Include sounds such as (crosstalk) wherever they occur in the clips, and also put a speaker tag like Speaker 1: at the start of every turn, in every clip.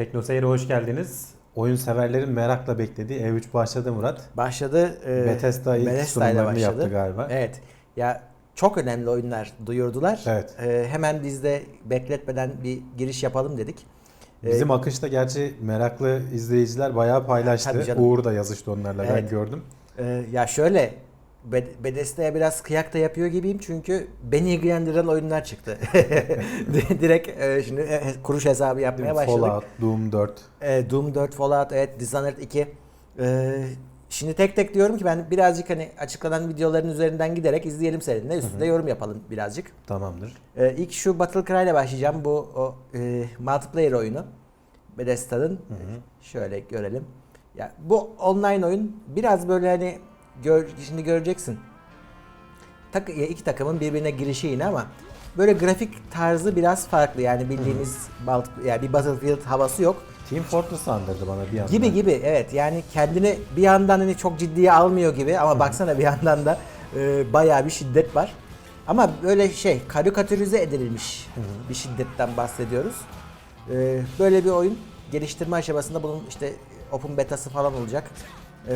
Speaker 1: Tekno Seyir'e hoş geldiniz. Oyun severlerin merakla beklediği E3 başladı Murat.
Speaker 2: Başladı. e,
Speaker 1: Bethesda ilk
Speaker 2: Bethesda ile
Speaker 1: sunumlarını yaptı galiba.
Speaker 2: Evet. Ya çok önemli oyunlar duyurdular.
Speaker 1: Evet.
Speaker 2: E, hemen biz de bekletmeden bir giriş yapalım dedik. E,
Speaker 1: Bizim akışta gerçi meraklı izleyiciler bayağı paylaştı. Uğur da yazıştı onlarla ben
Speaker 2: Evet.
Speaker 1: gördüm.
Speaker 2: e, ya şöyle Bethesda'ya biraz kıyak da yapıyor gibiyim çünkü beni ilgilendiren oyunlar çıktı. (laughs) Direkt e, şimdi e, kuruş hesabı yapmaya başladık.
Speaker 1: Fallout, Doom 4.
Speaker 2: E, Doom 4, Fallout, evet, Dishonored 2. E, şimdi tek tek diyorum ki ben birazcık hani açıklanan videoların üzerinden giderek izleyelim seninle. Üstünde yorum yapalım birazcık.
Speaker 1: Tamamdır.
Speaker 2: E, ilk şu Battle Cry ile başlayacağım. Bu o e, multiplayer oyunu. Bethesda'nın. Şöyle görelim. Ya bu online oyun biraz böyle hani gör, şimdi göreceksin. Tak, ya iki takımın birbirine girişi yine ama böyle grafik tarzı biraz farklı. Yani bildiğimiz balt- yani bir Battlefield havası yok.
Speaker 1: Team Fortress andırdı bana bir yandan.
Speaker 2: Gibi gibi evet yani kendini bir yandan hani çok ciddiye almıyor gibi ama baksana bir yandan da e, bayağı bir şiddet var. Ama böyle şey karikatürize edilmiş bir şiddetten bahsediyoruz. E, böyle bir oyun geliştirme aşamasında bunun işte open beta'sı falan olacak. E,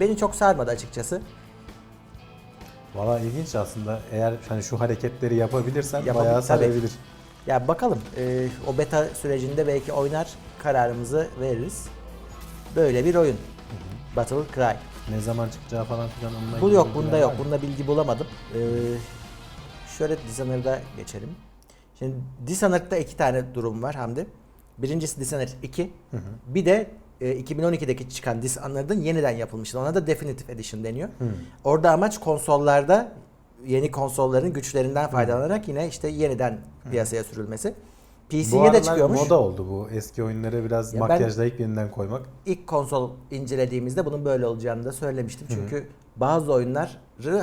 Speaker 2: beni çok sarmadı açıkçası.
Speaker 1: Valla ilginç aslında. Eğer hani şu hareketleri yapabilirsen
Speaker 2: Yapabil-
Speaker 1: bayağı
Speaker 2: tabii.
Speaker 1: sarabilir.
Speaker 2: Ya bakalım e, o beta sürecinde belki oynar kararımızı veririz. Böyle bir oyun. Battle Cry.
Speaker 1: Ne zaman çıkacağı falan filan onunla
Speaker 2: Bu
Speaker 1: ilgili
Speaker 2: yok,
Speaker 1: bilgiler
Speaker 2: bunda
Speaker 1: var
Speaker 2: yok.
Speaker 1: mı?
Speaker 2: Bunda bilgi bulamadım. Ee, şöyle Dishonored'a geçelim. Şimdi Dishonored'da iki tane durum var Hamdi. Birincisi Dishonored 2. Bir de 2012'deki çıkan Dishonored'ın yeniden yapılmışı. Ona da Definitive Edition deniyor. Orada amaç konsollarda yeni konsolların güçlerinden faydalanarak yine işte yeniden piyasaya sürülmesi.
Speaker 1: Bu
Speaker 2: PC'ye de çıkıyormuş.
Speaker 1: moda oldu bu. Eski oyunları biraz
Speaker 2: Ya
Speaker 1: makyajlayıp yeniden koymak.
Speaker 2: İlk konsol incelediğimizde bunun böyle olacağını da söylemiştim. Çünkü bazı oyunları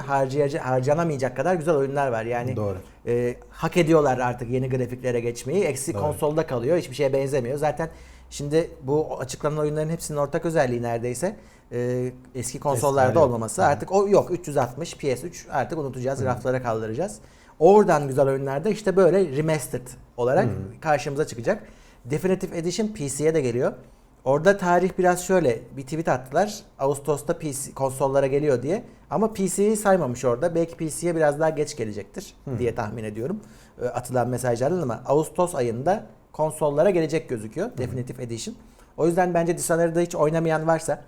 Speaker 2: harcayacak, harcanamayacak kadar güzel oyunlar var. Yani
Speaker 1: Doğru.
Speaker 2: e, hak ediyorlar artık yeni grafiklere geçmeyi. Eksi
Speaker 1: Doğru.
Speaker 2: konsolda kalıyor. Hiçbir şeye benzemiyor. Zaten şimdi bu açıklanan oyunların hepsinin ortak özelliği neredeyse e, eski konsollarda olmaması.
Speaker 1: Hı.
Speaker 2: Artık o yok 360 PS3 artık unutacağız, raflara kaldıracağız. Oradan güzel oyunlarda işte böyle remastered olarak karşımıza çıkacak. Definitive Edition PC'ye de geliyor. Orada tarih biraz şöyle bir tweet attılar. Ağustos'ta PC konsollara geliyor diye. Ama PC'yi saymamış orada. Belki PC'ye biraz daha geç gelecektir diye tahmin ediyorum. e, Atılan mesajlardan ama Ağustos ayında konsollara gelecek gözüküyor Definitive Edition. O yüzden bence Dishonored'ı hiç oynamayan varsa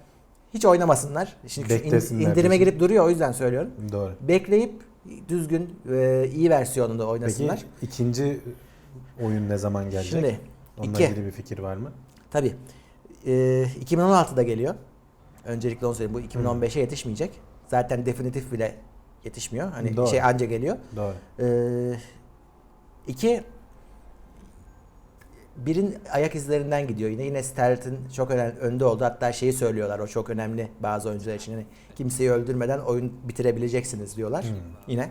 Speaker 2: hiç oynamasınlar. Şimdi indirime
Speaker 1: diyorsun.
Speaker 2: girip duruyor o yüzden söylüyorum.
Speaker 1: Doğru.
Speaker 2: Bekleyip düzgün e, iyi versiyonunda oynasınlar.
Speaker 1: Peki ikinci oyun ne zaman gelecek?
Speaker 2: Şimdi
Speaker 1: Onunla
Speaker 2: iki.
Speaker 1: ilgili bir fikir var mı?
Speaker 2: Tabii. Ee, 2016'da geliyor. Öncelikle onu söyleyeyim. Bu 2015'e yetişmeyecek. Zaten definitif bile yetişmiyor. Hani
Speaker 1: Doğru.
Speaker 2: şey anca geliyor.
Speaker 1: Doğru.
Speaker 2: Ee, iki birin ayak izlerinden gidiyor. Yine yine Stealth'in çok önemli önde oldu. Hatta şeyi söylüyorlar. O çok önemli bazı oyuncular için. Hani kimseyi öldürmeden oyun bitirebileceksiniz diyorlar.
Speaker 1: Hmm.
Speaker 2: Yine.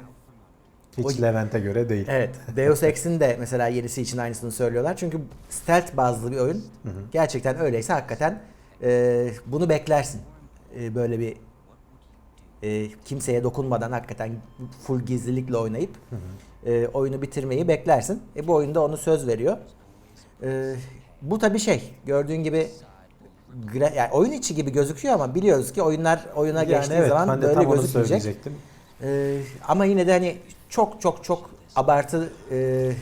Speaker 1: Hiç
Speaker 2: O-
Speaker 1: Levent'e göre değil.
Speaker 2: Evet. Deus Ex'in de mesela yenisi için aynısını söylüyorlar. Çünkü stealth bazlı bir oyun. Gerçekten öyleyse hakikaten e, bunu beklersin. E, böyle bir e, kimseye dokunmadan hakikaten full gizlilikle oynayıp e, oyunu bitirmeyi beklersin. E, bu oyunda onu söz veriyor. E, bu tabii şey gördüğün gibi yani oyun içi gibi gözüküyor ama biliyoruz ki oyunlar oyuna
Speaker 1: Yani
Speaker 2: geçtiği
Speaker 1: evet
Speaker 2: zaman böyle gözükmeyecek. Ee, ama yine de hani çok çok çok abartı e,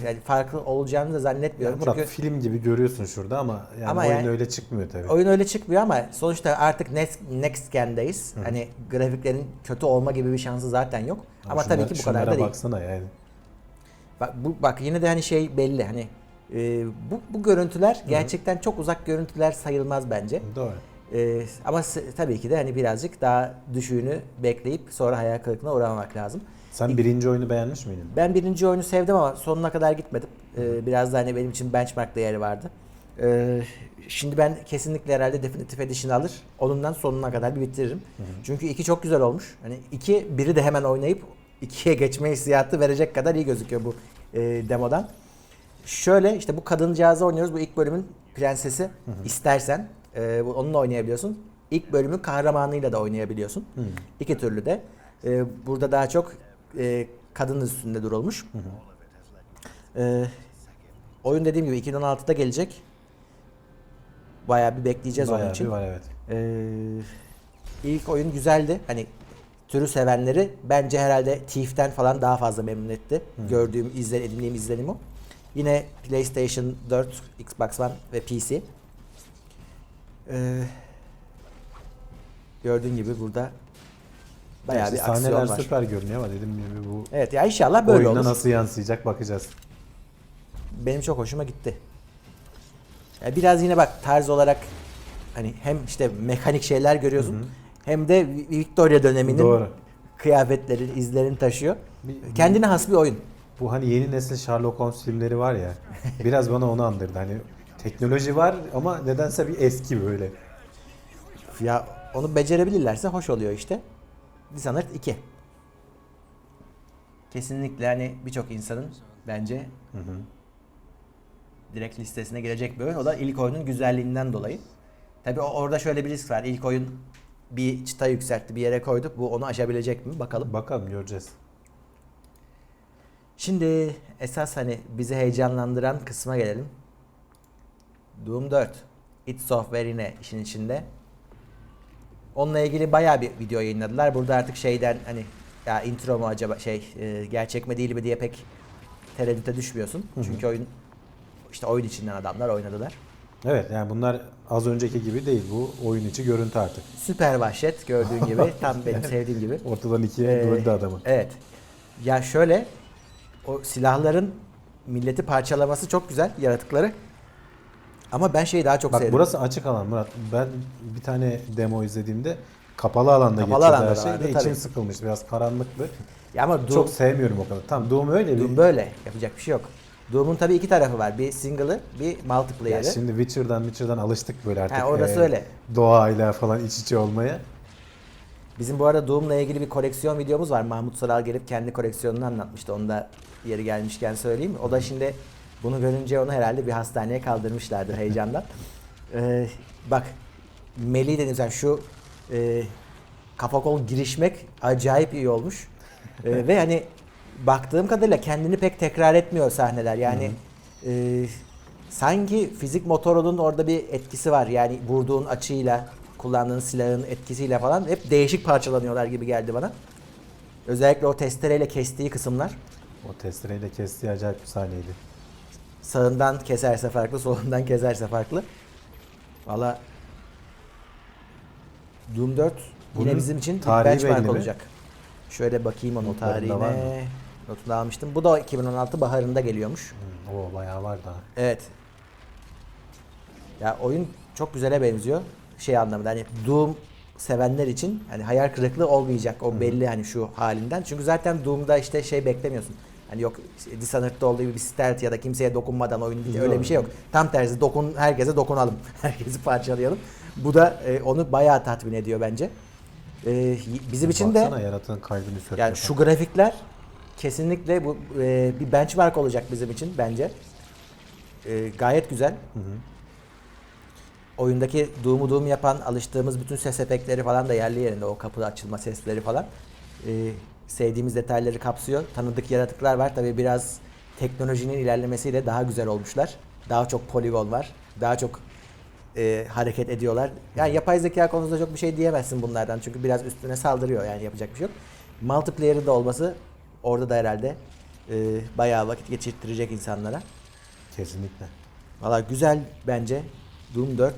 Speaker 2: yani farklı olacağını da
Speaker 1: Yani
Speaker 2: zannetmiyorum.
Speaker 1: Murat
Speaker 2: Çünkü
Speaker 1: film gibi görüyorsun şurada ama yani
Speaker 2: Ama
Speaker 1: oyun
Speaker 2: yani-
Speaker 1: öyle çıkmıyor tabii.
Speaker 2: oyun öyle çıkmıyor ama sonuçta artık next, next gen'deyiz. Hani grafiklerin kötü olma gibi bir şansı zaten yok. Ama
Speaker 1: şunlara-
Speaker 2: tabii ki bu kadar da değil.
Speaker 1: baksana yani.
Speaker 2: Bak, bu, bak yine de hani şey belli hani e, bu, bu görüntüler gerçekten çok uzak görüntüler sayılmaz bence.
Speaker 1: Doğru.
Speaker 2: E, ama tabii ki de hani birazcık daha düşüğünü bekleyip sonra hayal kırıklığına uğramamak lazım.
Speaker 1: Sen birinci oyunu beğenmiş miydin?
Speaker 2: Ben birinci oyunu sevdim ama sonuna kadar gitmedim. Ee, biraz da hani benim için benchmark değeri vardı. Ee, şimdi ben kesinlikle herhalde Definitive Edition alır. Onundan sonuna kadar bir bitiririm. Çünkü iki çok güzel olmuş. Hani iki, biri de hemen oynayıp ikiye geçme hissiyatı verecek kadar iyi gözüküyor bu e, demodan. Şöyle işte bu kadıncağızı oynuyoruz. Bu ilk bölümün prensesi. İstersen e, onunla oynayabiliyorsun. İlk bölümün kahramanıyla da oynayabiliyorsun. İki türlü de. E, burada daha çok e, kadın üstünde durulmuş. E, oyun dediğim gibi 2016'da gelecek. bayağı bir bekleyeceğiz onun
Speaker 1: Bayağı
Speaker 2: için.
Speaker 1: bir var evet.
Speaker 2: Ee, ilk oyun güzeldi. Hani türü sevenleri bence herhalde Thief'ten falan daha fazla memnun etti. Gördüğüm, izlen, edindiğim izlenim o. Yine PlayStation 4, Xbox One ve PC. Ee, gördüğün gibi burada bayağı bir aksiyon
Speaker 1: sahneler
Speaker 2: var.
Speaker 1: süper görünüyor ama dediğim gibi bu
Speaker 2: Evet ya inşallah böyle
Speaker 1: oyuna
Speaker 2: olur.
Speaker 1: nasıl yansıyacak bakacağız.
Speaker 2: Benim çok hoşuma gitti. Ya biraz yine bak tarz olarak hani hem işte mekanik şeyler görüyorsun hem de Victoria döneminin
Speaker 1: Doğru.
Speaker 2: kıyafetlerin, izlerini taşıyor.
Speaker 1: Bir-
Speaker 2: Kendine has bir oyun.
Speaker 1: Bu hani yeni nesil Sherlock Holmes filmleri var ya. Biraz bana onu andırdı. Hani teknoloji var ama nedense bir eski böyle.
Speaker 2: Ya onu becerebilirlerse hoş oluyor işte. Dishonored 2. Kesinlikle hani birçok insanın bence
Speaker 1: Hı hı.
Speaker 2: direkt listesine girecek bir oyun. O da ilk oyunun güzelliğinden dolayı. Tabi orada şöyle bir risk var. İlk oyun bir çıta yükseltti, bir yere koydu. Bu onu aşabilecek mi? Bakalım.
Speaker 1: Bakalım göreceğiz.
Speaker 2: Şimdi esas hani bizi heyecanlandıran kısma gelelim. Doom 4. It Software yine işin içinde. Onunla ilgili bayağı bir video yayınladılar. Burada artık şeyden hani ya intro mu acaba şey e, gerçek mi değil mi diye pek tereddüte düşmüyorsun.
Speaker 1: Hı hı.
Speaker 2: Çünkü oyun işte oyun içinden adamlar oynadılar.
Speaker 1: Evet yani bunlar az önceki gibi değil. Bu oyun içi görüntü artık.
Speaker 2: Süper vahşet gördüğün gibi (laughs) tam benim sevdiğim gibi.
Speaker 1: Ortadan ikiye
Speaker 2: Ee,
Speaker 1: böldü adamı.
Speaker 2: Evet. Ya şöyle o silahların milleti parçalaması çok güzel yaratıkları. Ama ben şeyi daha çok
Speaker 1: Bak
Speaker 2: sevdim.
Speaker 1: burası açık alan Murat. Ben bir tane demo izlediğimde kapalı alanda
Speaker 2: Kapalı
Speaker 1: geçiyordu
Speaker 2: alanda
Speaker 1: her şey.
Speaker 2: vardı,
Speaker 1: Ve içim
Speaker 2: tabii.
Speaker 1: sıkılmış. Biraz karanlıktı.
Speaker 2: Ya ama Doom,
Speaker 1: Çok sevmiyorum o kadar. Tamam Doom öyle bir.
Speaker 2: Doom böyle yapacak bir şey yok. Doom'un tabii iki tarafı var. Bir single'ı, bir
Speaker 1: Ya
Speaker 2: multiplayer'ı.
Speaker 1: şimdi Witcher'dan Witcher'dan alıştık böyle artık.
Speaker 2: Ha, orası
Speaker 1: e,
Speaker 2: öyle.
Speaker 1: Doğayla falan iç içe olmaya.
Speaker 2: Bizim bu arada Doom'la ilgili bir koleksiyon videomuz var. Mahmut Saral gelip kendi koleksiyonunu anlatmıştı. Onu da yeri gelmişken söyleyeyim. O da şimdi bunu görünce onu herhalde bir hastaneye kaldırmışlardır heyecandan. (laughs) Ee, bak Melih dedim sen şu e, kafa kol girişmek acayip iyi olmuş. Ee, ve hani baktığım kadarıyla kendini pek tekrar etmiyor sahneler. Yani e, sanki fizik motorunun orada bir etkisi var. Yani vurduğun açıyla, kullandığın silahın etkisiyle falan hep değişik parçalanıyorlar gibi geldi bana. Özellikle o testereyle kestiği kısımlar.
Speaker 1: O testereyle kestiği acayip bir sahneydi.
Speaker 2: Sağından keserse farklı, solundan keserse farklı. Valla Doom 4 yine
Speaker 1: Bunun
Speaker 2: bizim için bir benchmark
Speaker 1: belli mi?
Speaker 2: olacak. Şöyle bakayım onun tarihine. Notunu almıştım. Bu da 2016 baharında geliyormuş.
Speaker 1: Hmm, o bayağı var daha.
Speaker 2: Evet. Ya oyun çok güzele benziyor. Şey anlamında hani Doom sevenler için hani hayal kırıklığı olmayacak. O belli hani şu halinden. Çünkü zaten Doom'da işte şey beklemiyorsun. Hani yok Dishonored'da olduğu gibi bir stealth ya da kimseye dokunmadan oyun değil. Öyle bir şey yok. Tam tersi dokun herkese dokunalım. (laughs) Herkesi parçalayalım. Bu da e, onu bayağı tatmin ediyor bence. E, bizim için de
Speaker 1: Baksana yaratığın kalbini söküyor.
Speaker 2: yani şu grafikler kesinlikle bu e, bir benchmark olacak bizim için bence. E, gayet güzel.
Speaker 1: Hı hı.
Speaker 2: Oyundaki Doom'u Doom yapan alıştığımız bütün ses efektleri falan da yerli yerinde. O kapı açılma sesleri falan. E, sevdiğimiz detayları kapsıyor. Tanıdık yaratıklar var. Tabi biraz teknolojinin ilerlemesiyle daha güzel olmuşlar. Daha çok poligon var. Daha çok e, hareket ediyorlar. Yani yapay zeka konusunda çok bir şey diyemezsin bunlardan. Çünkü biraz üstüne saldırıyor yani yapacak bir şey yok. Multiplayer'ı da olması orada da herhalde e, bayağı vakit geçirttirecek insanlara.
Speaker 1: Kesinlikle.
Speaker 2: Valla güzel bence. Doom 4.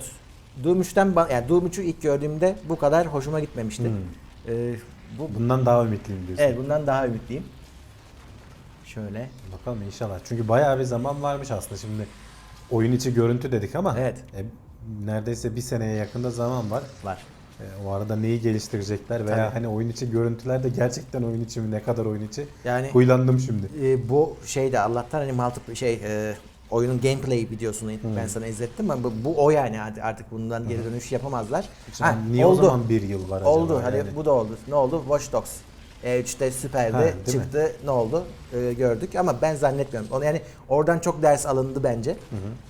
Speaker 2: Doom 3'ten ba- yani Doom 3'ü ilk gördüğümde bu kadar hoşuma gitmemişti.
Speaker 1: Hmm.
Speaker 2: Ee, bu
Speaker 1: Bundan daha ümitliyim diyorsun.
Speaker 2: evet bundan daha ümitliyim. Şöyle.
Speaker 1: Bakalım inşallah. Çünkü bayağı bir zaman varmış aslında şimdi. Oyun içi görüntü dedik ama
Speaker 2: Evet.
Speaker 1: e, neredeyse bir seneye yakında zaman var.
Speaker 2: Var.
Speaker 1: E, o arada neyi geliştirecekler veya
Speaker 2: Tabii.
Speaker 1: hani oyun içi görüntüler de gerçekten oyun içi mi ne kadar oyun içi
Speaker 2: Yani
Speaker 1: huylandım şimdi.
Speaker 2: e, bu şey de Allah'tan hani multi şey e, oyunun gameplay videosunu ben sana izlettim ama bu, bu o yani artık, artık bundan geri dönüş yapamazlar. Ha,
Speaker 1: niye
Speaker 2: oldu.
Speaker 1: o zaman bir yıl var acaba?
Speaker 2: Oldu. Hadi
Speaker 1: yani?
Speaker 2: bu da oldu. Ne oldu? Watch Dogs. E3'te süperdi.
Speaker 1: Ha, değil mi?
Speaker 2: çıktı. Ne oldu? Ee, gördük ama ben zannetmiyorum. Onu yani oradan çok ders alındı bence.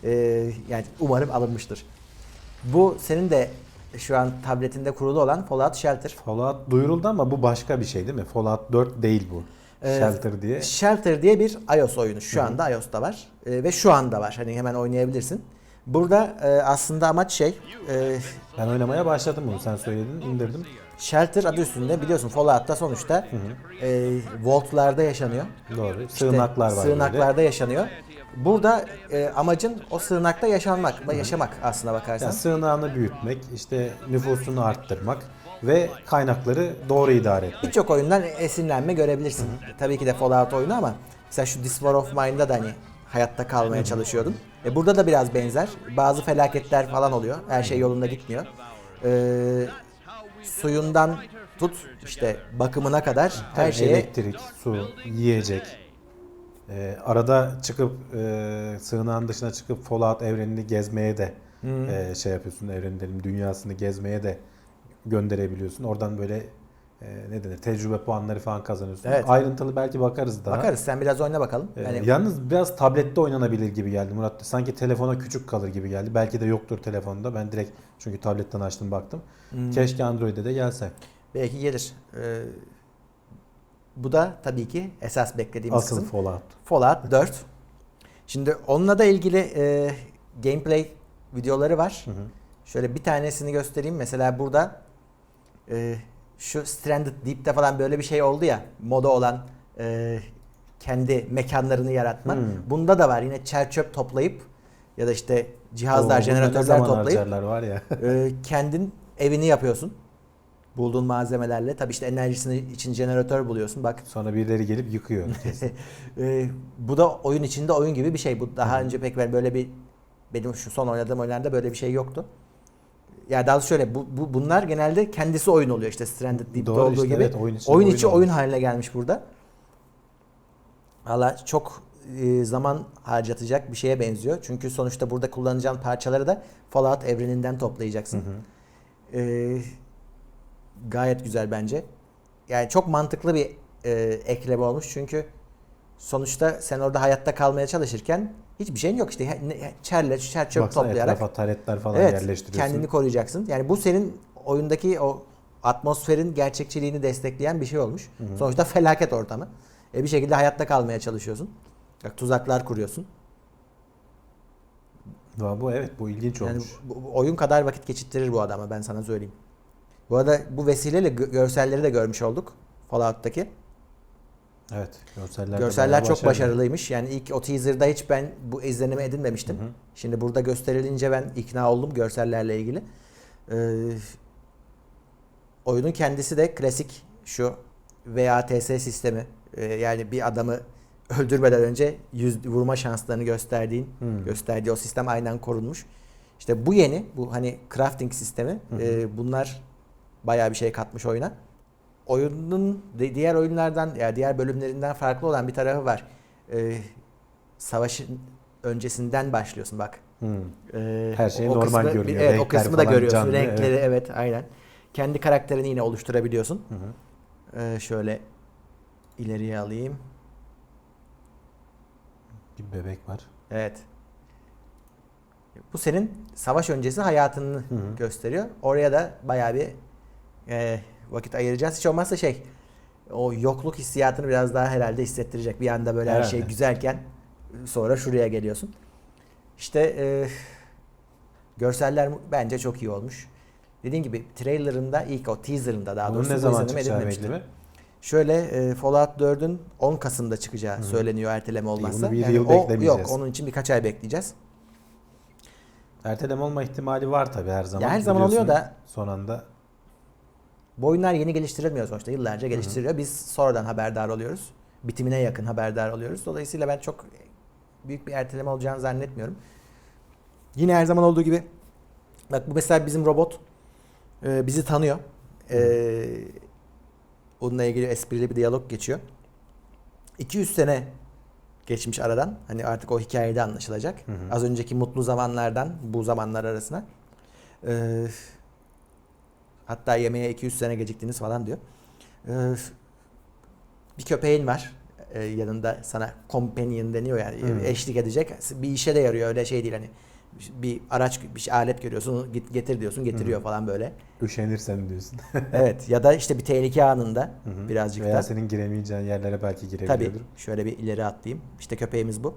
Speaker 2: Ee, yani umarım alınmıştır. Bu senin de şu an tabletinde kurulu olan Fallout Shelter.
Speaker 1: Fallout duyuruldu ama bu başka bir şey değil mi? Fallout 4 değil bu.
Speaker 2: Ee,
Speaker 1: Shelter diye.
Speaker 2: Shelter diye bir iOS oyunu. Şu anda iOS'ta var. Ee, ve şu anda var. Hani hemen oynayabilirsin. Burada e, aslında amaç şey e,
Speaker 1: Ben oynamaya başladım bunu. Sen söyledin, indirdim.
Speaker 2: Shelter adı üstünde biliyorsun Fallout'ta sonuçta e, vaultlarda yaşanıyor.
Speaker 1: Doğru.
Speaker 2: İşte
Speaker 1: Sığınaklar var
Speaker 2: Sığınaklarda yaşanıyor. Burada e, amacın o sığınakta yaşanmak, yaşamak aslına
Speaker 1: böyle.
Speaker 2: bakarsan.
Speaker 1: Yani sığınağını büyütmek, işte nüfusunu arttırmak ve kaynakları doğru idare etmek.
Speaker 2: Birçok oyundan esinlenme görebilirsin. Tabii ki de Fallout oyunu ama mesela şu This War of Mine'da da hani hayatta kalmaya çalışıyordun. E burada da biraz benzer. Bazı felaketler falan oluyor. Her şey yolunda gitmiyor. Ee, suyundan tut işte bakımına kadar her
Speaker 1: Tabii
Speaker 2: şeye
Speaker 1: Elektrik, su, yiyecek. Ee, arada çıkıp e, sığınağın dışına çıkıp Fallout evrenini gezmeye de e, şey yapıyorsun. Evrenin dedim, dünyasını gezmeye de gönderebiliyorsun. Oradan böyle e, ne denir tecrübe puanları falan kazanıyorsun.
Speaker 2: Evet.
Speaker 1: Ayrıntılı belki bakarız daha.
Speaker 2: bakarız. Sen biraz oyna bakalım.
Speaker 1: Ee,
Speaker 2: Yani
Speaker 1: Yalnız biraz tablette oynanabilir gibi geldi Murat. Sanki telefona küçük kalır gibi geldi. Belki de yoktur telefonda. Ben direkt çünkü tabletten açtım baktım.
Speaker 2: Hmm.
Speaker 1: Keşke Android'e de gelse.
Speaker 2: belki gelir. Ee, bu da tabii ki esas beklediğimiz
Speaker 1: Asıl
Speaker 2: kısım.
Speaker 1: Fallout.
Speaker 2: Fallout 4. Şimdi onunla da ilgili e, gameplay videoları var. Şöyle bir tanesini göstereyim. Mesela burada e, şu Stranded Deep'te falan böyle bir şey oldu ya. Moda olan e, kendi mekanlarını yaratma.
Speaker 1: Hmm.
Speaker 2: Bunda da var. Yine çer çöp toplayıp ya da işte cihazlar,
Speaker 1: Oo,
Speaker 2: jeneratörler toplayıp
Speaker 1: var ya. (laughs)
Speaker 2: e, kendin evini yapıyorsun. Bulduğun malzemelerle. Tabii işte enerjisini için jeneratör buluyorsun. Bak
Speaker 1: Sonra birileri gelip yıkıyor.
Speaker 2: Ee, (laughs) bu da oyun içinde oyun gibi bir şey. Bu daha önce pek böyle bir benim şu son oynadığım oyunlarda böyle bir şey yoktu. Ya daha şöyle bu, bu bunlar genelde kendisi oyun oluyor işte Stranded Deep'te
Speaker 1: Doğru
Speaker 2: olduğu
Speaker 1: işte,
Speaker 2: gibi.
Speaker 1: evet, oyun içinde
Speaker 2: oyun
Speaker 1: oyun
Speaker 2: içi
Speaker 1: olmuş.
Speaker 2: oyun haline gelmiş burada. Valla çok e, zaman harcatacak bir şeye benziyor. Çünkü sonuçta burada kullanacağın parçaları da Fallout evreninden toplayacaksın. Ee, gayet güzel bence. Yani çok mantıklı bir e, ekleme olmuş çünkü sonuçta sen orada hayatta kalmaya çalışırken hiçbir şeyin yok işte çerle çer çöp
Speaker 1: Baksana
Speaker 2: toplayarak
Speaker 1: etrafa taretler falan
Speaker 2: evet
Speaker 1: yerleştiriyorsun.
Speaker 2: kendini koruyacaksın. Yani bu senin oyundaki o atmosferin gerçekçiliğini destekleyen bir şey olmuş. Sonuçta felaket ortamı. E bir şekilde hayatta kalmaya çalışıyorsun. Bak, tuzaklar kuruyorsun.
Speaker 1: Va- Bu evet bu ilginç
Speaker 2: Yani
Speaker 1: olmuş.
Speaker 2: bu, oyun kadar vakit geçirttirir bu adama ben sana söyleyeyim. Bu arada bu vesileyle gö- görselleri de görmüş olduk Fallout'taki.
Speaker 1: Evet. Görseller,
Speaker 2: Görseller çok
Speaker 1: başarılı.
Speaker 2: başarılıymış. Yani ilk o teaser'da hiç ben bu izlenimi edinmemiştim. Şimdi burada gösterilince ben ikna oldum görsellerle ilgili. Ee, oyunun kendisi de klasik şu VATS sistemi. Ee, yani bir adamı öldürmeden önce yüz vurma şanslarını gösterdiğin,
Speaker 1: Hmm.
Speaker 2: gösterdiği o sistem aynen korunmuş. İşte bu yeni, bu hani crafting sistemi. e, bunlar bayağı bir şey katmış oyuna. Oyunun di- diğer oyunlardan ya diğer bölümlerinden farklı olan bir tarafı var. Ee, savaşın öncesinden başlıyorsun bak.
Speaker 1: Hmm.
Speaker 2: Ee,
Speaker 1: Her şey
Speaker 2: o
Speaker 1: normal
Speaker 2: kısmı-
Speaker 1: görünüyor.
Speaker 2: Evet o kısmı da görüyorsun.
Speaker 1: canlı,
Speaker 2: Renkleri
Speaker 1: evet.
Speaker 2: evet. aynen. Kendi karakterini yine oluşturabiliyorsun.
Speaker 1: Hı hı.
Speaker 2: Ee, şöyle ileriye alayım.
Speaker 1: Bir bebek var.
Speaker 2: Evet. Bu senin savaş öncesi hayatını
Speaker 1: Hı hı.
Speaker 2: gösteriyor. Oraya da bayağı bir e, vakit ayıracağız. Hiç olmazsa şey o yokluk hissiyatını biraz daha herhalde hissettirecek. Bir anda böyle her şey
Speaker 1: Herhalde.
Speaker 2: güzelken sonra şuraya geliyorsun. İşte e, görseller bence çok iyi olmuş. Dediğim gibi trailerında ilk o teaserında daha
Speaker 1: Bunun
Speaker 2: doğrusu
Speaker 1: ne
Speaker 2: bu
Speaker 1: zaman çıkacağı mi?
Speaker 2: Şöyle e, Fallout 4'ün 10 Kasım'da çıkacağı söyleniyor erteleme olmazsa.
Speaker 1: bir yıl
Speaker 2: o-
Speaker 1: beklemeyeceğiz.
Speaker 2: Yok onun için birkaç ay bekleyeceğiz.
Speaker 1: Erteleme olma ihtimali var tabii her zaman.
Speaker 2: Ya her zaman oluyor
Speaker 1: Biliyorsun,
Speaker 2: da-
Speaker 1: Son anda
Speaker 2: Bu oyunlar yeni geliştirilmiyor sonuçta. Yıllarca geliştiriliyor. Biz sonradan haberdar oluyoruz. Bitimine yakın haberdar oluyoruz. Dolayısıyla ben çok büyük bir erteleme olacağını zannetmiyorum. Yine her zaman olduğu gibi bak bu mesela bizim robot e, bizi tanıyor. E, onunla ilgili esprili bir diyalog geçiyor. 200 sene geçmiş aradan. Hani artık o hikayede anlaşılacak.
Speaker 1: Hı hı.
Speaker 2: Az önceki mutlu zamanlardan bu zamanlar arasına. Ee, hatta yemeğe 200 sene geciktiniz falan diyor. Ee, bir köpeğin var ee, yanında sana companion deniyor yani
Speaker 1: Hı.
Speaker 2: eşlik edecek. Bir işe de yarıyor öyle şey değil hani bir araç bir şey, alet görüyorsun git getir diyorsun getiriyor
Speaker 1: Hı.
Speaker 2: falan böyle.
Speaker 1: üşenirsen diyorsun. (laughs)
Speaker 2: evet ya da işte bir tehlike anında
Speaker 1: Hı hı.
Speaker 2: birazcık
Speaker 1: Veya
Speaker 2: da.
Speaker 1: senin giremeyeceğin yerlere belki
Speaker 2: Tabii
Speaker 1: girebiliyordur.
Speaker 2: şöyle bir ileri atlayayım. İşte köpeğimiz bu.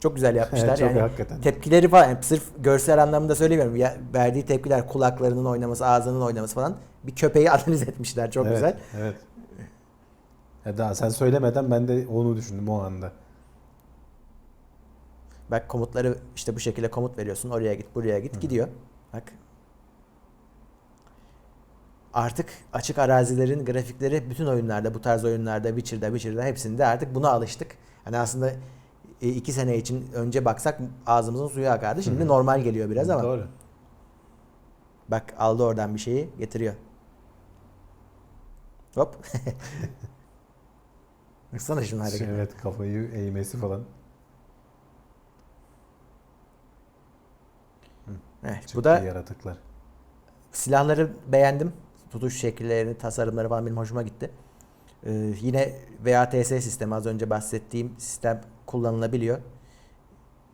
Speaker 2: Çok güzel yapmışlar.
Speaker 1: Evet, çok
Speaker 2: yani
Speaker 1: hakikaten.
Speaker 2: tepkileri falan yani sırf görsel anlamda söylemiyorum. Ya, verdiği tepkiler kulaklarının oynaması, ağzının oynaması falan bir köpeği (laughs) analiz etmişler. Çok
Speaker 1: evet,
Speaker 2: güzel.
Speaker 1: Evet. Ya daha sen söylemeden ben de onu düşündüm o anda.
Speaker 2: Bak komutları işte bu şekilde komut veriyorsun. Oraya git, buraya git. Gidiyor. Bak. Artık açık arazilerin grafikleri bütün oyunlarda, bu tarz oyunlarda, Witcher'da, Witcher'da hepsinde artık buna alıştık. Hani aslında e, iki sene için önce baksak ağzımızın suyu akardı. Şimdi normal geliyor biraz ama.
Speaker 1: Doğru.
Speaker 2: Bak aldı oradan bir şeyi getiriyor. Hop. (laughs) Baksana şunu hareket.
Speaker 1: Evet kafayı eğmesi falan.
Speaker 2: Evet, bu
Speaker 1: Çıktı
Speaker 2: da
Speaker 1: yaratıklar.
Speaker 2: silahları beğendim. Tutuş şekillerini, tasarımları falan benim hoşuma gitti. Ee, yine VATS sistemi az önce bahsettiğim sistem kullanılabiliyor.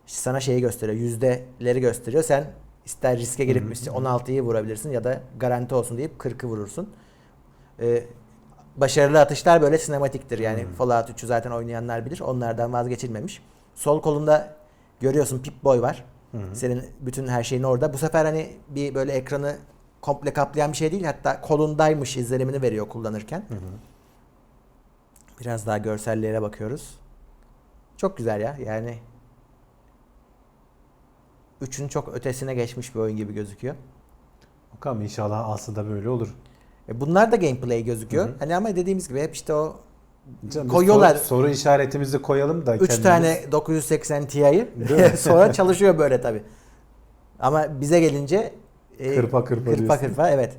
Speaker 2: İşte sana şeyi gösteriyor, yüzdeleri gösteriyor. Sen ister riske girip işte 16'yı vurabilirsin ya da garanti olsun deyip 40'ı vurursun. Ee, başarılı atışlar böyle sinematiktir. Yani
Speaker 1: Hı.
Speaker 2: Fallout 3'ü zaten oynayanlar bilir. Onlardan vazgeçilmemiş. Sol kolunda görüyorsun Pip-Boy var.
Speaker 1: Hı hı.
Speaker 2: Senin bütün her şeyin orada. Bu sefer hani bir böyle ekranı komple kaplayan bir şey değil. Hatta kolundaymış izlenimini veriyor kullanırken.
Speaker 1: Hı hı.
Speaker 2: Biraz daha görsellere bakıyoruz. Çok güzel ya. Yani üçün çok ötesine geçmiş bir oyun gibi gözüküyor.
Speaker 1: Bakalım inşallah aslında böyle olur.
Speaker 2: E bunlar da gameplay gözüküyor.
Speaker 1: Hı hı.
Speaker 2: Hani ama dediğimiz gibi hep işte o
Speaker 1: Canım,
Speaker 2: Koyuyorlar.
Speaker 1: Soru, soru işaretimizi koyalım da
Speaker 2: 3
Speaker 1: kendimiz-
Speaker 2: tane 980 Ti'yi (laughs) sonra çalışıyor böyle tabi. Ama bize gelince e,
Speaker 1: Kırpa kırpa
Speaker 2: kırpa
Speaker 1: diyorsun.
Speaker 2: kırpa evet.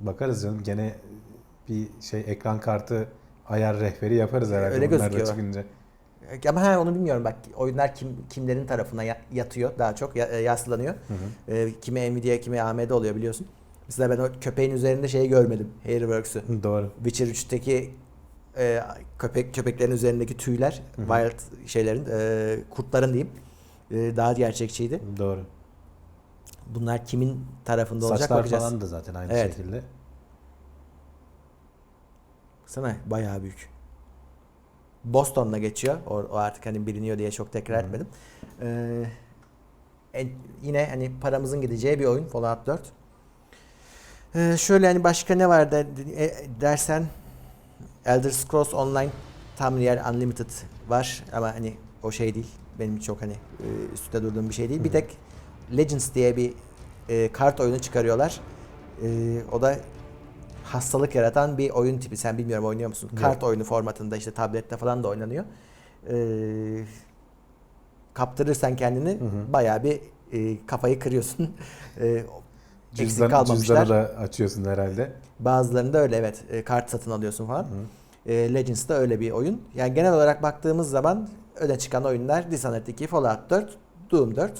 Speaker 1: Bakarız canım gene bir şey ekran kartı ayar rehberi yaparız herhalde
Speaker 2: Öyle
Speaker 1: bunlar da
Speaker 2: gözüküyor.
Speaker 1: çıkınca.
Speaker 2: Ama ha, onu bilmiyorum bak oyunlar kim kimlerin tarafına ya- yatıyor daha çok ya- e, yaslanıyor.
Speaker 1: Hı hı.
Speaker 2: E, kimi Nvidia kimi AMD oluyor biliyorsun. Mesela ben o köpeğin üzerinde şeyi görmedim. Hairworks'ü.
Speaker 1: Doğru.
Speaker 2: Witcher 3'teki e, köpek köpeklerin üzerindeki tüyler, wild şeylerin, e, kurtların diyeyim. e, daha gerçekçiydi.
Speaker 1: Doğru.
Speaker 2: Bunlar kimin tarafında olacak
Speaker 1: Saçlar
Speaker 2: bakacağız.
Speaker 1: falan da zaten aynı
Speaker 2: Evet.
Speaker 1: şekilde.
Speaker 2: Sana bayağı büyük. Boston'la geçiyor. O, o artık hani biliniyor diye çok tekrar
Speaker 1: Hı.
Speaker 2: etmedim. Ee, en- yine hani paramızın gideceği bir oyun Fallout 4. Ee, şöyle hani başka ne var der, e, dersen Elder Scrolls Online Tamriel Unlimited var ama hani o şey değil. Benim çok hani e, üstte durduğum bir şey değil.
Speaker 1: Hı
Speaker 2: Bir tek Legends diye bir e, kart oyunu çıkarıyorlar. E, o da hastalık yaratan bir oyun tipi. Sen bilmiyorum oynuyor musun?
Speaker 1: Yok.
Speaker 2: Kart oyunu formatında işte tablette falan da oynanıyor. Ee, kaptırırsan kendini
Speaker 1: Hı hı.
Speaker 2: bayağı bir e, kafayı kırıyorsun. (laughs) Eksik
Speaker 1: Cüzdan,
Speaker 2: kalmamışlar.
Speaker 1: cüzdanı da açıyorsun herhalde.
Speaker 2: Bazılarında öyle evet. E, kart satın alıyorsun falan.
Speaker 1: Hı.
Speaker 2: E, Legends da öyle bir oyun. Yani genel olarak baktığımız zaman öne çıkan oyunlar Dishonored 2, Fallout 4, Doom 4.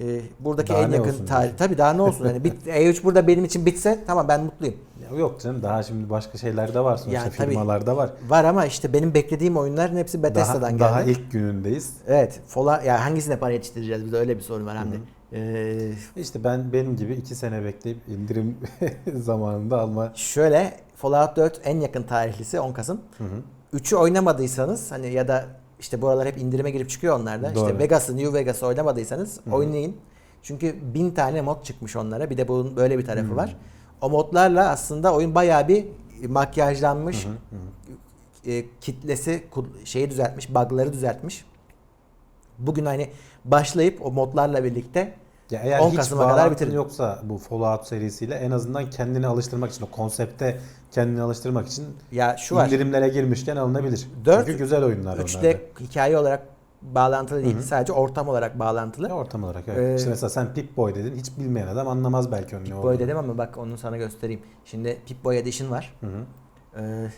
Speaker 2: E, buradaki
Speaker 1: Daha
Speaker 2: en yakın tarih. Tabii daha ne olsun? hani bit, (laughs) E3 burada benim için bitse tamam ben mutluyum.
Speaker 1: Ya Yok canım daha şimdi başka şeyler de var sonuçta
Speaker 2: Ya tabii.
Speaker 1: firmalar da var.
Speaker 2: Var ama işte benim beklediğim oyunların hepsi Bethesda'dan
Speaker 1: Daha,
Speaker 2: geldi.
Speaker 1: daha ilk günündeyiz.
Speaker 2: Evet. Fola ya hangisine para yetiştireceğiz? Bizde öyle bir sorun var Hamdi. Ee,
Speaker 1: İşte ben benim gibi iki sene bekleyip indirim (laughs) zamanında alma.
Speaker 2: şöyle Fallout 4 en yakın tarihlisi 10 Kasım.
Speaker 1: Hı hı.
Speaker 2: 3'ü oynamadıysanız hani ya da işte bu aralar hep indirime girip çıkıyor onlarda.
Speaker 1: Doğru.
Speaker 2: İşte Vegas'ı, New Vegas'ı oynamadıysanız
Speaker 1: Hı hı.
Speaker 2: oynayın. Çünkü bin tane mod çıkmış onlara. Bir de bunun böyle bir tarafı
Speaker 1: Hı.
Speaker 2: var. O modlarla aslında oyun bayağı bir makyajlanmış. E, kitlesi şeyi düzeltmiş, bug'ları düzeltmiş. Bugün hani başlayıp o modlarla birlikte
Speaker 1: Ya eğer
Speaker 2: 10
Speaker 1: hiç
Speaker 2: Kasım'a kadar bitirin.
Speaker 1: yoksa bu Fallout serisiyle en azından kendini alıştırmak için o konsepte kendini alıştırmak için
Speaker 2: ya şu var.
Speaker 1: indirimlere girmişken alınabilir.
Speaker 2: Dört,
Speaker 1: Çünkü güzel oyunlar onlar da.
Speaker 2: Üçte hikaye olarak bağlantılı değil.
Speaker 1: Hı hı.
Speaker 2: Sadece ortam olarak bağlantılı.
Speaker 1: Ya ortam olarak evet.
Speaker 2: Ee,
Speaker 1: işte mesela sen Pip Boy dedin. Hiç bilmeyen adam anlamaz belki onun ne
Speaker 2: Pip-Boy
Speaker 1: olduğunu.
Speaker 2: dedim ama bak onu sana göstereyim. Şimdi Pip-Boy Edition var.
Speaker 1: Hı hı.
Speaker 2: Ee,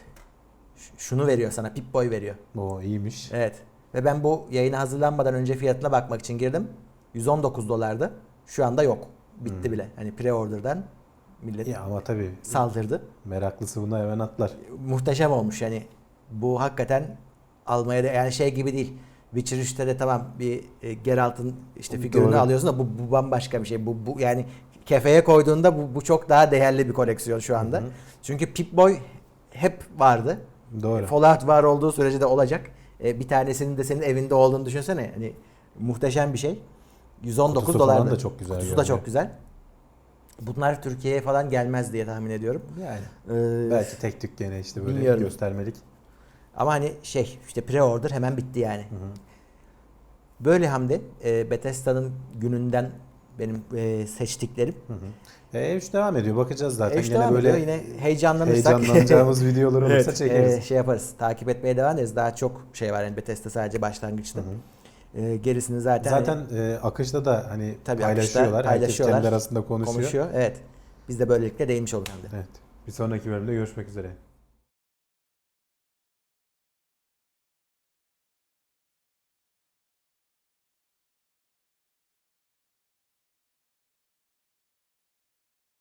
Speaker 2: şunu veriyor sana. Pip-Boy veriyor.
Speaker 1: O iyiymiş.
Speaker 2: Evet. Ve ben bu yayına hazırlanmadan önce fiyatına bakmak için girdim. 119 dolardı. Şu anda yok. Bitti
Speaker 1: Hmm.
Speaker 2: bile. Hani pre-order'dan millet
Speaker 1: Ya ama tabii
Speaker 2: saldırdı.
Speaker 1: meraklısı buna hemen atlar.
Speaker 2: Muhteşem olmuş yani. Bu hakikaten almaya da yani şey gibi değil. Witcher 3'te de tamam bir e, Geralt'ın işte figürünü
Speaker 1: Doğru.
Speaker 2: alıyorsun da bu, bu bambaşka bir şey. Bu, bu yani kefeye koyduğunda bu, bu çok daha değerli bir koleksiyon şu anda.
Speaker 1: Hı hı.
Speaker 2: Çünkü Pip-Boy hep vardı.
Speaker 1: Doğru.
Speaker 2: Fallout var olduğu sürece de olacak. E, bir tanesinin de senin evinde olduğunu düşünsene. Hani muhteşem bir şey. 119
Speaker 1: Kutusu
Speaker 2: dolar.
Speaker 1: falan da çok güzel
Speaker 2: Kutusu da çok güzel. Bunlar Türkiye'ye falan gelmez diye tahmin ediyorum.
Speaker 1: Yani
Speaker 2: Ee,
Speaker 1: belki tek tük gene işte böyle
Speaker 2: bilmiyorum.
Speaker 1: göstermelik.
Speaker 2: Ama hani şey işte pre-order hemen bitti yani. Böyle Hamdi e, Bethesda'nın gününden benim e, seçtiklerim.
Speaker 1: Hı hı. E, E3 devam ediyor. Bakacağız zaten.
Speaker 2: E,
Speaker 1: Gene
Speaker 2: devam
Speaker 1: böyle
Speaker 2: ediyor. yine heyecanlanırsak
Speaker 1: heyecanlanacağımız (laughs) videolar olursa
Speaker 2: Evet,
Speaker 1: çekeriz.
Speaker 2: e, şey yaparız. Takip etmeye devam ederiz. Daha çok şey var yani Bethesda sadece başlangıçta. E, gerisini zaten hani
Speaker 1: Zaten e, akışta da hani
Speaker 2: Tabii
Speaker 1: paylaşıyorlar.
Speaker 2: akışta
Speaker 1: Herkes
Speaker 2: paylaşıyorlar.
Speaker 1: kendi arasında konuşuyor.
Speaker 2: konuşuyor. Evet. Biz de böylelikle değmiş olduk hem de.
Speaker 1: Evet. Bir sonraki bölümde görüşmek üzere.